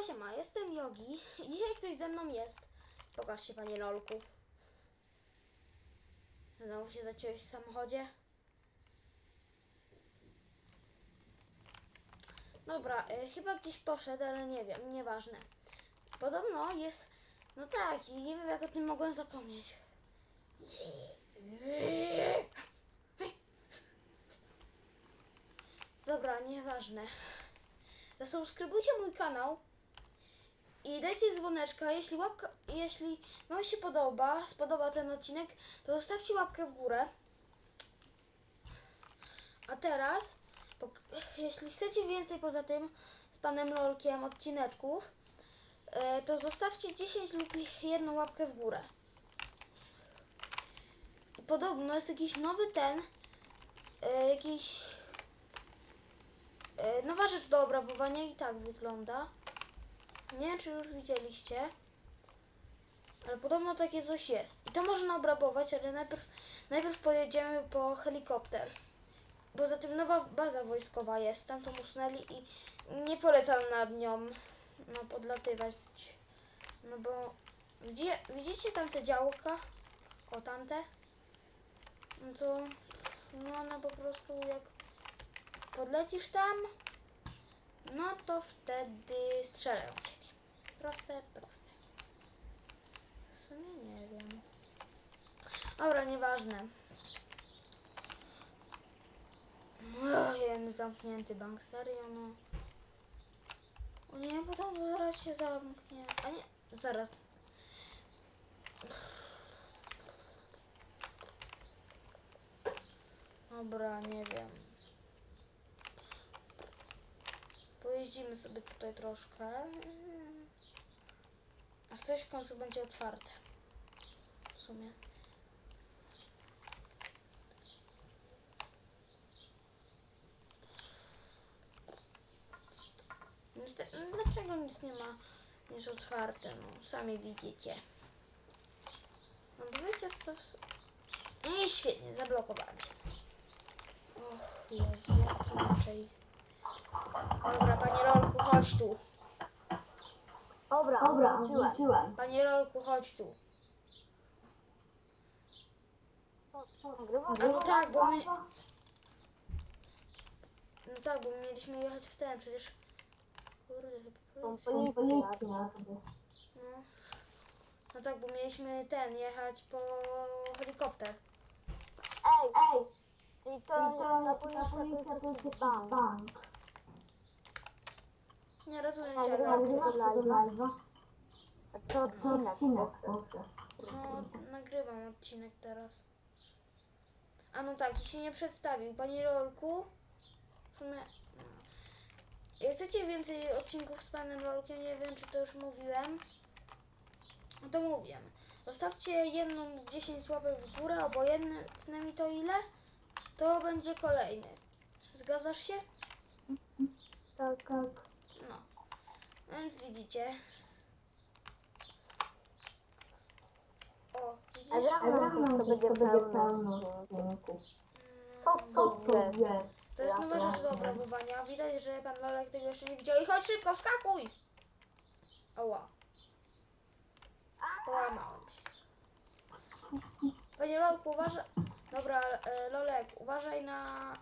Siema, siema, jestem Yogi i dzisiaj ktoś ze mną jest. Pokaż się, panie Lolku. Znowu się zaciąłeś w samochodzie? Dobra, y, chyba gdzieś poszedł, ale nie wiem, nieważne. Podobno jest... No tak, i nie wiem jak o tym mogłem zapomnieć. Dobra, nieważne. Zasubskrybujcie mój kanał i dajcie dzwoneczka. Jeśli łapka, jeśli wam się podoba, spodoba ten odcinek, to zostawcie łapkę w górę. A teraz, jeśli chcecie więcej poza tym z panem Lolkiem odcineczków, e, to zostawcie 10 lub jedną łapkę w górę. Podobno jest jakiś nowy ten, e, jakiś E, Nowa rzecz do obrabowania i tak wygląda. Nie wiem, czy już widzieliście. Ale podobno takie coś jest. I to można obrabować, ale najpierw, najpierw pojedziemy po helikopter. Poza tym nowa baza wojskowa jest, tam to usunęli i nie polecam nad nią no, podlatywać. No bo gdzie, widzicie tam te działka? O tamte? No to no one po prostu jak podlecisz tam, no to wtedy strzelają ciebie. Proste, proste. W sumie nie wiem. Dobra, nieważne. Jeden zamknięty bank, serio no. O nie, bo tam zaraz się zamknie. A nie, zaraz. Dobra, nie wiem. Pojeździmy sobie tutaj troszkę. Aż coś w końcu będzie otwarte. W sumie. No dlaczego nic nie ma niż otwarte? No, sami widzicie. No bo wiecie co... w- I świetnie, zablokowałem się. Och, jak, jak inaczej. Dobra, panie Rolku, chodź tu. Dobra, Dobra, włączyłem. Panie Rolku, chodź tu. A no tak, bo my... No tak, bo my mieliśmy jechać w ten, przecież... Kurde, chyba policja. Policja. No. no tak, bo mieliśmy ten, jechać po helikopter. Ej, Ej, i to, to, ta policja to jest bank. bank. Nie rozumiem cię, live'a? To odcinek. proszę. No, nagrywam odcinek teraz. A no tak, i się nie przedstawił. Panie Rolku, w sumie... No. Jak chcecie więcej odcinków z panem Rolkiem, nie wiem czy to już mówiłem, no to mówię. Zostawcie jedną lub 10 łapek w górę, obojętne mi to ile, to będzie kolejny. Zgadzasz się? Tak, tak. No. Więc widzicie. O, widzisz? A ja- A ja mam to to będzie pełno odcinków. Co Mm, to to jest? To jest nowa rzecz do obrabowania. Widać, że pan Lolek tego jeszcze nie widział. I chodź szybko, wskakuj! Oła. Połamałem się. Panie Lolku, uważaj... Dobra, e, Lolek, uważaj na...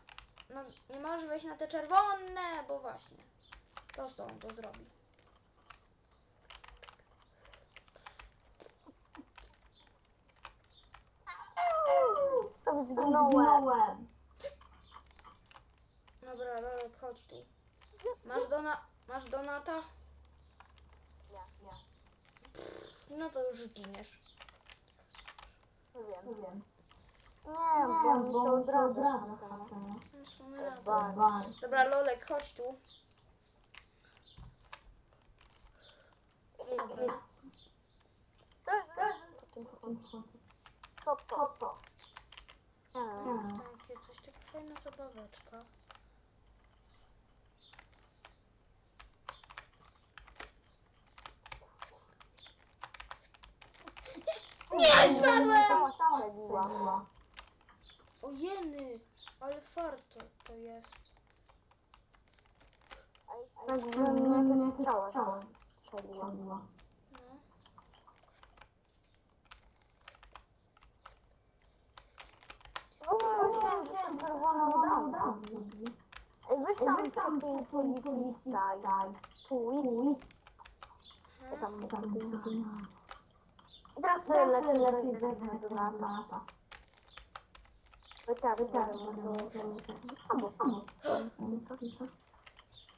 na... Nie możesz wejść na te czerwone, bo właśnie. Prosto on to zrobi. To zginąłem. Zginąłem. Dobra, Lolek, chodź tu. Masz dona... Masz donata? Nie, nie. No to już giniesz. Nie wiem. Nie wiem. Nie, Nie, bo mi się bo od. No, w sumie racja. Bank. Bank. Dobra, Lolek, chodź tu. Co to? Co to? Tak. Takie coś, taka fajna zabaweczka. Nie, spadłem! Się biła. O jeny, ale farto to jest. Tak, że mnie nie strzałem. strzeliła. Chciałem wziąć czerwoną bramkę. Ej, Weź tam taki policji daj. Twój. Mhm. Tam, tam, I teraz sobie lepiej, lepiej wezmę do lata. Wytarł, wytarł, Albo, albo.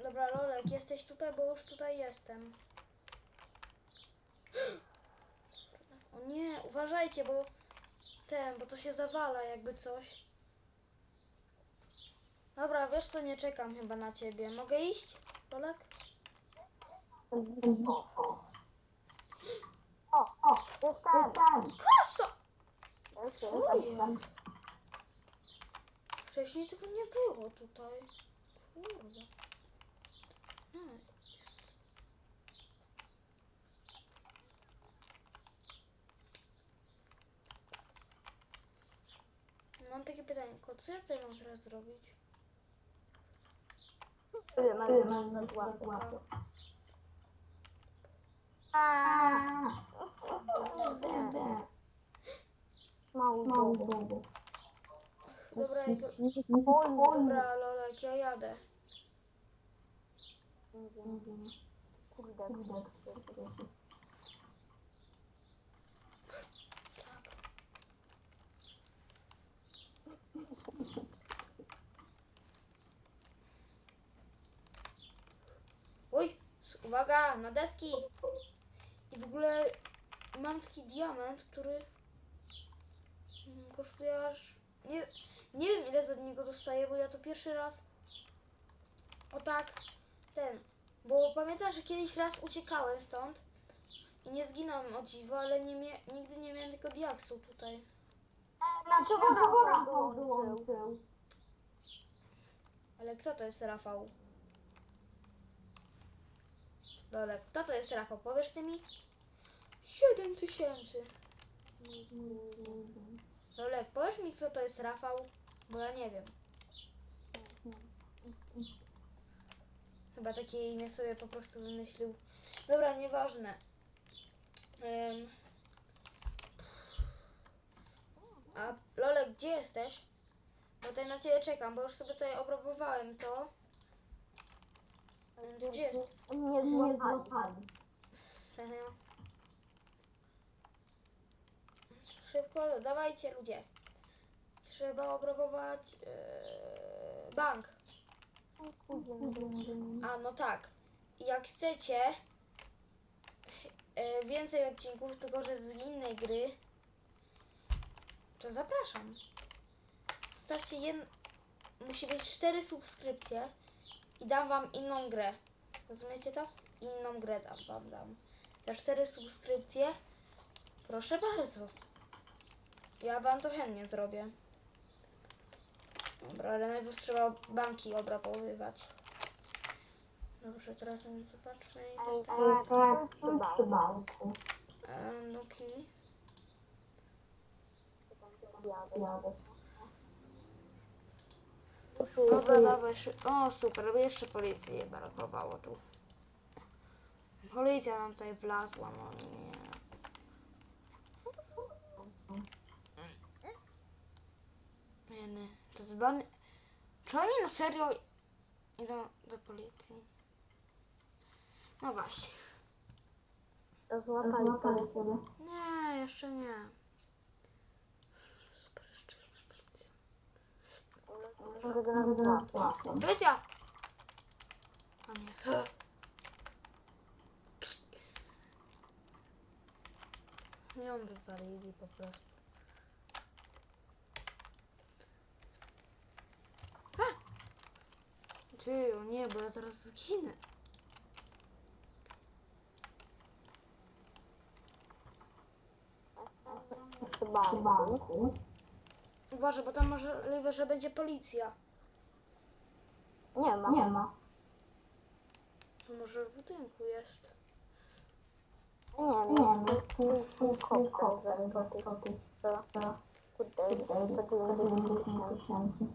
Dobra, Lolek, jesteś tutaj, bo już tutaj jestem. O nie, uważajcie, bo ten, bo to się zawala jakby coś. Dobra, wiesz co, nie czekam chyba na ciebie. Mogę iść, Lolek? O, o, jestem. Jest, Ojej. Wcześniej tego nie było tutaj. Kurde. Hmm. Mam takie pytanie, ko- co ja tutaj mam teraz zrobić? Tyle mam na złapę. Mały bobo. Dobra, jak, dobra, Lolek, ja jadę. Kurde, kurde. Uj, uwaga, na deski. I w ogóle mam taki diament, który mm, kosztuje aż... Nie, nie wiem ile za niego dostaję, bo ja to pierwszy raz... O tak, ten. Bo pamiętam, że kiedyś raz uciekałem stąd i nie zginąłem o dziwo, ale nie mia- nigdy nie miałem tylko diaksu tutaj. Dlaczego Rafał wyłączył? Ale kto to jest Rafał? Dole, to jest Rafał? Powiesz ty mi? Siedem tysięcy. Lolek, powiesz mi, kto to jest Rafał? Bo ja nie wiem. Chyba takie imię sobie po prostu wymyślił. Dobra, nieważne. Ym. A Lolek, gdzie jesteś? Bo tutaj na ciebie czekam, bo już sobie tutaj obrabowałem to. Więc gdzie jest? Nie złapali. Serio? Szybko, dawajcie ludzie. Trzeba obrabować yy, bank. A no tak. Jak chcecie yy, więcej odcinków, tylko że z innej gry, to zapraszam. Zostawcie jeden. Musi być cztery subskrypcje i dam wam inną grę. Rozumiecie to? Inną grę dam wam dam. Za cztery subskrypcje proszę bardzo. Ja wam to chętnie zrobię. Dobra, ale najpierw trzeba banki obrabowywać. Dobrze, teraz zobaczmy. Ej, ale to jest przy banku. E, Nuki. Dobra, dawaj. O, super, by jeszcze policji nie brakowało tu. Policja nam tutaj wlazła, no nie. Nie, nie. To jest ban... Czy oni na serio idą do policji? No właśnie. Złapali ciebie. Nie, jeszcze nie. Super, jeszcze jedna policja. Policja! O nie. I ją wywalili po prostu. A! Ty, o nie, bo ja zaraz zginę. Przy banku. Uważaj, bo tam możliwe, że będzie policja. Nie ma. Nie ma. To może w budynku jest. Nie, nie, nie. Pół, pół kopka, żeby skoczyć. Kurde, to 90 tysięcy.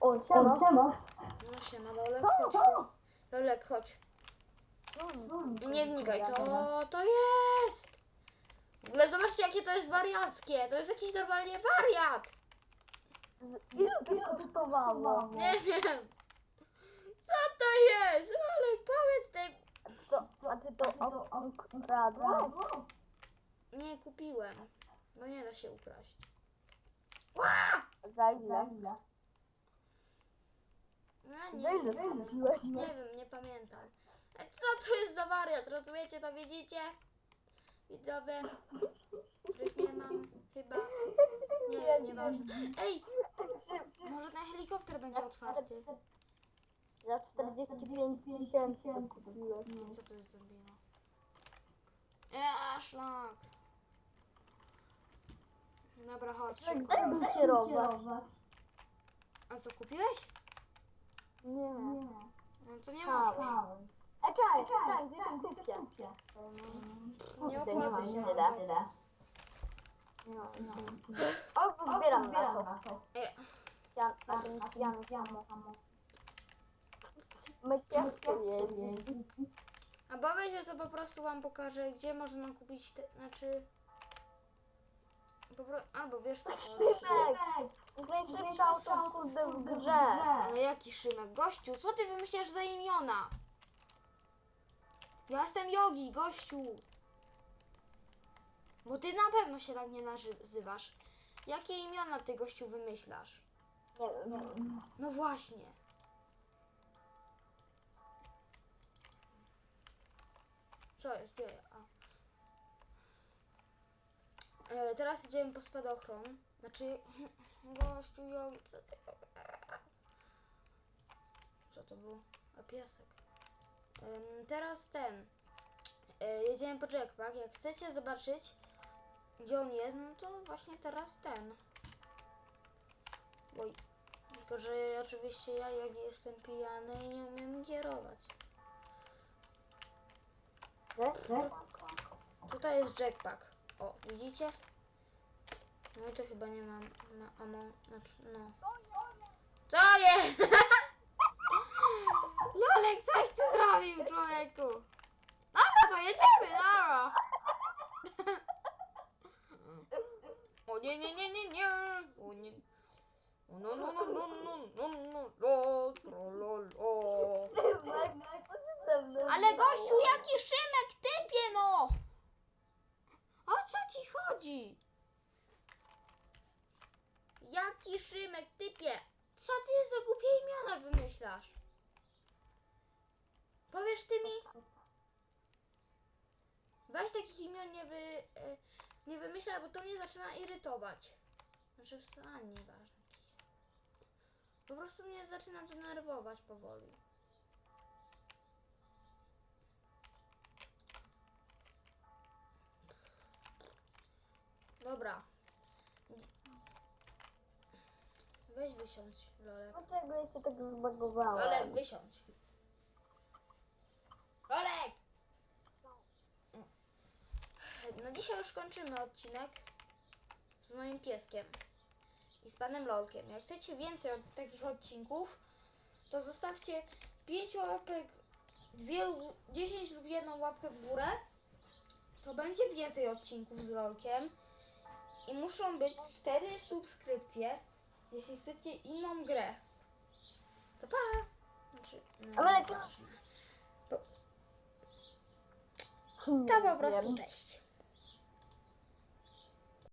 O, siema. No się na dole, chodź tu. Lolek, chodź. No, Nie wnikaj, co to jest? W ogóle zobaczcie, jakie to jest wariackie. To jest jakiś normalnie wariat. Ile to kosztowało? Nie wiem. Co to jest? Lolek, powiedz tej... To, a ty to okradłeś? Nie kupiłem. Bo nie da się ukraść. Za ile? No, nie, Za ile wiem. kupiłeś? nie wiem, nie pamiętam. A Co to jest za wariat? Rozumiecie to? Widzicie? Widzowie? Których nie mam chyba. Nie wiem, nieważne. Ej, może ten helikopter będzie otwarty. Za 45 tysięcy kupiłeś. Co to jest za bino? Ja, szlak. Dobra, chodź. Szybko. daj mi kierować. A co, kupiłeś? Nie. No to nie Tak. możesz. A czekaj, tak, gdzie tam kupię? Nie opłaca się. Nie da, nie da. O, zbieram, zbieram. Ja, ja, ja, ja, Makijażko jedzie. A bawię się, to po prostu wam pokażę, gdzie można kupić te, znaczy... Albo wiesz co... Szymek! Najszybszy auto, kurde, w grze. Ale jaki Szymek? Gościu, co ty wymyślasz za imiona? Ja jestem Jogi, gościu. Bo ty na pewno się tak nie nazywasz. Jakie imiona ty, gościu, wymyślasz? Nie wiem. No właśnie. Co jest? Gdzie? E, teraz idziemy po spadochron. Znaczy, gościu, Jogi, co ty... Co to było? A piesek. Teraz ten. E, jedziemy po jackpack. Jak chcecie zobaczyć, gdzie on jest, no to właśnie teraz ten. Oj. Tylko, że oczywiście ja jak jestem pijany i nie umiem kierować. Nie? Tutaj jest jackpack. O, widzicie? No i to chyba nie mam na. Znaczy, no. Co jest? Lolek, coś ty zrobił, człowieku. Dobra, to jedziemy, dobra. O nie, nie, nie, nie, nie. O nie. O no, no, no, no, no, no, no, no, tro, lo, lo. Szymek, co się ze mną Ale gościu, jaki Szymek, typie no! O co ci chodzi? Jaki Szymek, typie? Co ty za głupie imiona wymyślasz? Powiesz ty mi? Weź takich imion nie, wy, e, nie wymyślaj, bo to mnie zaczyna irytować. Znaczy, a nieważne. Po prostu mnie zaczyna denerwować powoli. Dobra. Weź wysiądź, Lolek. Dlaczego ja się tak zbagowałem? Lolek, wysiądź. Lolek! No dzisiaj już kończymy odcinek z moim pieskiem i z panem Lolkiem. Jak chcecie więcej od takich odcinków, to zostawcie 5 łapek, 2 lub 10 lub jedną łapkę w górę. To będzie więcej odcinków z Lolkiem. I muszą być 4 subskrypcje, jeśli chcecie inną grę. To pa! Znaczy, no, Ale- nieważne. To po prostu cześć.